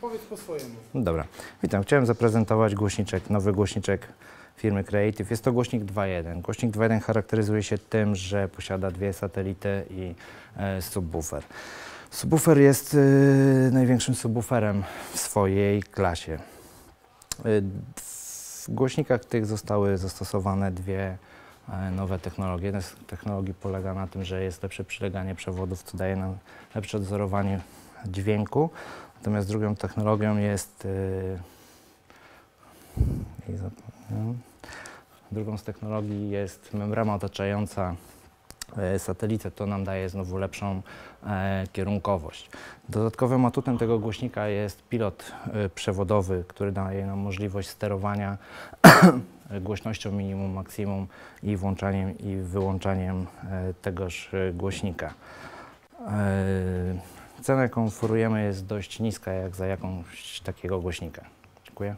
Powiedz po swojemu. Dobra, witam. Chciałem zaprezentować głośniczek, nowy głośniczek firmy Creative. Jest to głośnik 2.1. Głośnik 2.1 charakteryzuje się tym, że posiada dwie satelity i e, subwoofer. Subwoofer jest e, największym subwooferem w swojej klasie. E, w głośnikach tych zostały zastosowane dwie e, nowe technologie. Jedna z technologii polega na tym, że jest lepsze przyleganie przewodów, co daje nam lepsze odzorowanie dźwięku. Natomiast drugą technologią jest. Zapomniałem. drugą z technologii jest membrana otaczająca e, satelitę. To nam daje znowu lepszą e, kierunkowość. Dodatkowym atutem tego głośnika jest pilot e, przewodowy, który daje nam możliwość sterowania głośnością minimum, maksimum i włączaniem i wyłączaniem e, tegoż e, głośnika. Cena, jaką oferujemy, jest dość niska jak za jakąś takiego głośnika. Dziękuję.